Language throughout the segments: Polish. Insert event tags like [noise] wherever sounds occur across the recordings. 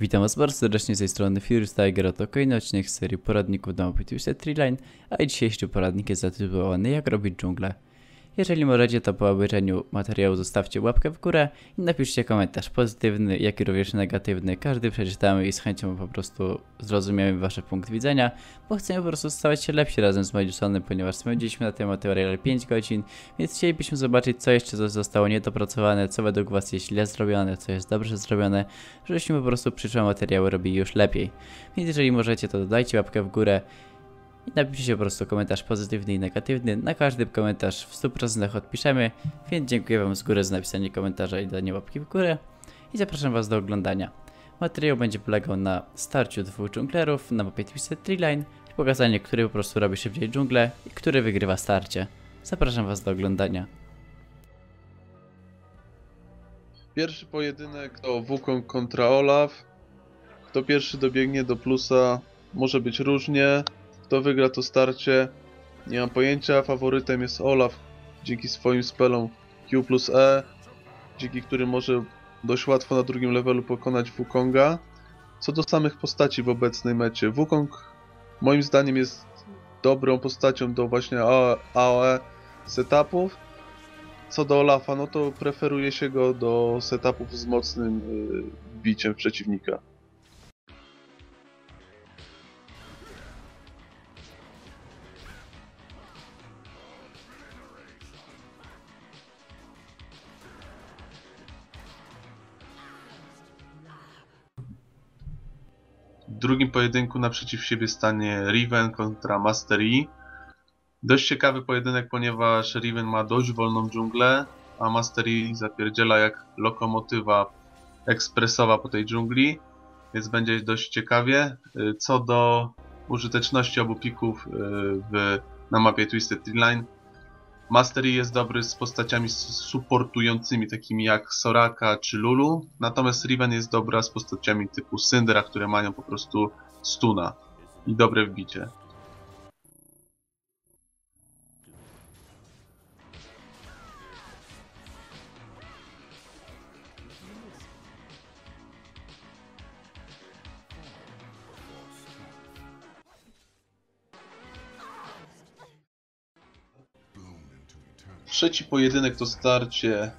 Witam Was bardzo serdecznie z tej strony Furious Tiger, to kolejny odcinek z serii poradników do Twisted Treeline, a dzisiejszy poradnik jest zatytułowany Jak robić dżunglę. Jeżeli możecie, to po obejrzeniu materiału zostawcie łapkę w górę i napiszcie komentarz pozytywny, jak i również negatywny. Każdy przeczytamy i z chęcią po prostu zrozumiemy Wasze punkt widzenia, bo chcemy po prostu stawać się lepsi razem z Majusonem, ponieważ spędziliśmy na tym materiale 5 godzin, więc chcielibyśmy zobaczyć, co jeszcze zostało niedopracowane, co według Was jest źle zrobione, co jest dobrze zrobione, żebyśmy po prostu przyszłe materiały robili już lepiej. Więc jeżeli możecie, to dodajcie łapkę w górę i napiszcie po prostu komentarz pozytywny i negatywny. Na każdy komentarz w 100% odpiszemy, więc dziękuję Wam z góry za napisanie komentarza i danie łapki w górę i zapraszam Was do oglądania. Materiał będzie polegał na starciu dwóch dżunglerów na mapie Twisted Treeline i pokazanie, który po prostu robi szybciej dżunglę i który wygrywa starcie. Zapraszam Was do oglądania. Pierwszy pojedynek to Wukong kontra Olaf. Kto pierwszy dobiegnie do plusa, może być różnie. Kto wygra to starcie, nie mam pojęcia. Faworytem jest Olaf dzięki swoim spelom Q plus E, dzięki którym może dość łatwo na drugim levelu pokonać Wukonga. Co do samych postaci w obecnej mecie, Wukong moim zdaniem jest dobrą postacią do właśnie AOE setupów. Co do Olafa, no to preferuje się go do setupów z mocnym yy, biciem przeciwnika. Drugim pojedynku naprzeciw siebie stanie Riven kontra Master Yi. Dość ciekawy pojedynek, ponieważ Riven ma dość wolną dżunglę, a Master Yi zapierdziela jak lokomotywa ekspresowa po tej dżungli, więc będzie dość ciekawie. Y, Co do użyteczności obu pików y, w, na mapie Twisted Line, Master Yi jest dobry z postaciami supportującymi, takimi jak Soraka czy Lulu, natomiast Riven jest dobra z postaciami typu Syndra, które mają po prostu stuna i dobre wbicie. Trzeci pojedynek to starcie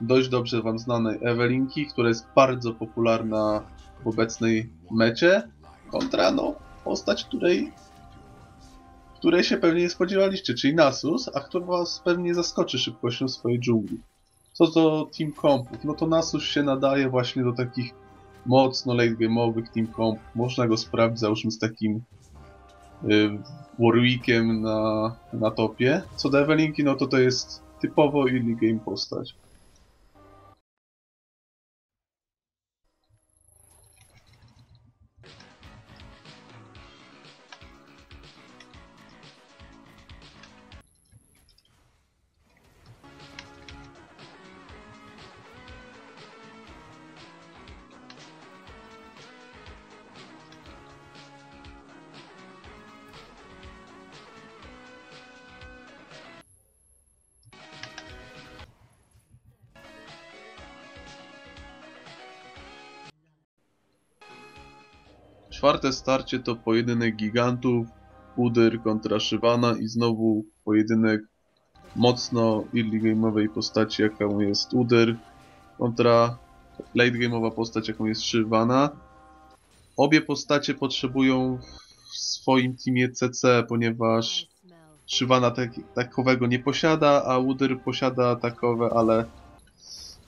dość dobrze wam znanej Ewelinki, która jest bardzo popularna w obecnej mecie, kontra no, postać, której której się pewnie nie spodziewaliście, czyli Nasus, a która was pewnie zaskoczy szybkością swojej dżungli. Co do team compów, no to Nasus się nadaje właśnie do takich mocno late game'owych team comp. Można go sprawdzić załóżmy z takim y, Warwickiem na, na topie. Co do Ewelinki, no to to jest typowo early game postać. Czwarte starcie to pojedynek gigantów, Udyr kontra Shyvana i znowu pojedynek mocno early game'owej postaci jaką jest Udyr kontra late game'owa postać jaką jest Shyvana. Obie postacie potrzebują w swoim teamie CC, ponieważ Shyvana tak, takowego nie posiada, a Udyr posiada takowe, ale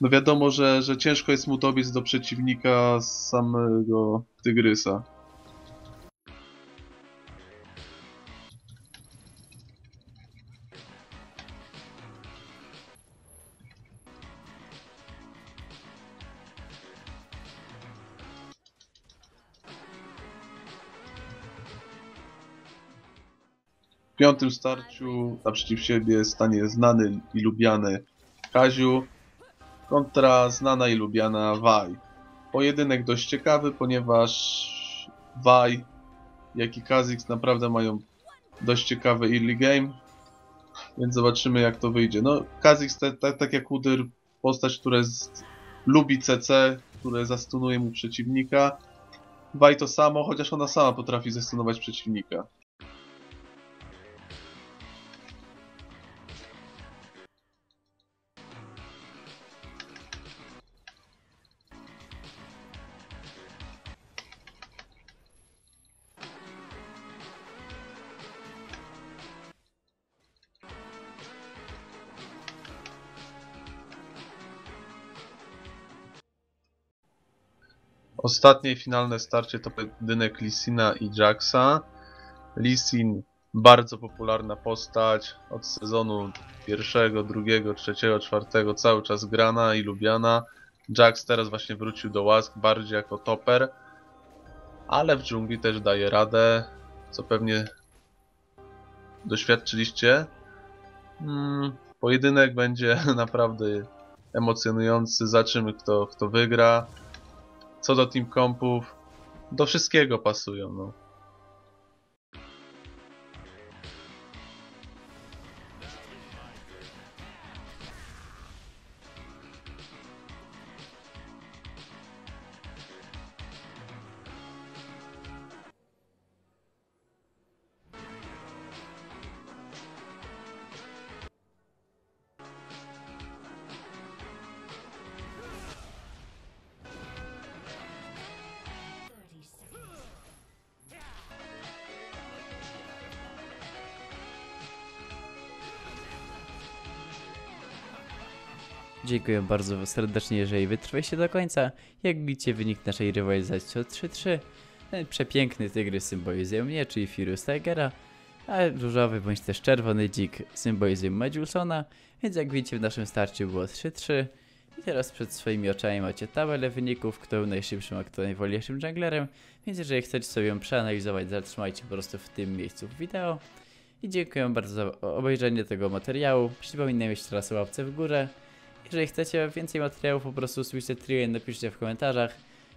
no wiadomo, że, że ciężko jest mu dobiec do przeciwnika samego Tygrysa. W piątym starciu naprzeciw siebie stanie znany i lubiany Kaziu kontra znana i lubiana Waj. Pojedynek dość ciekawy, ponieważ Waj, jak i Kazix naprawdę mają dość ciekawy early game, więc zobaczymy jak to wyjdzie. No, Kazix, tak, jak Udyr, postać, która lubi CC, które zastunuje mu przeciwnika, Waj to samo, chociaż ona sama potrafi zestunować przeciwnika. Ostatnie i finalne starcie to pojedynek Lisina i Jaxa. Lisin bardzo popularna postać od sezonu pierwszego, drugiego, trzeciego, czwartego cały czas grana i lubiana. Jax teraz właśnie wrócił do łask bardziej jako toper, ale w dżungli też daje radę, co pewnie doświadczyliście. Mm, pojedynek będzie [laughs] naprawdę emocjonujący, zobaczymy kto, kto wygra. Co do team kompów, do wszystkiego pasują, no. Dziękuję bardzo serdecznie, jeżeli wytrwaliście do końca. Jak widzicie, wynik naszej rywalizacji to 3-3. Ten przepiękny tygrys symbolizuje mnie, czyli Furious Tigera, a różowy bądź też czerwony dzik symbolizuje Medulsona, więc jak widzicie w naszym starciu było 3-3. I teraz przed swoimi oczami macie tabelę wyników, kto był najszybszym, a kto najwolniejszym junglerem, więc jeżeli chcecie sobie ją przeanalizować, zatrzymajcie po prostu w tym miejscu wideo. I dziękuję bardzo za obejrzenie tego materiału. Przypominam jeszcze raz łapce w górę. Jeżeli chcecie więcej materiałów, po prostu słyszcie trio i napiszcie w komentarzach.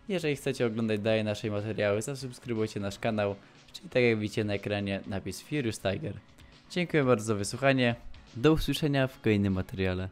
Jeżeli chcecie oglądać dalej nasze materiały, zasubskrybujcie nasz kanał, czyli tak jak widzicie na ekranie napis Furious Tiger. Dziękuję bardzo za wysłuchanie. Do usłyszenia w kolejnym materiale.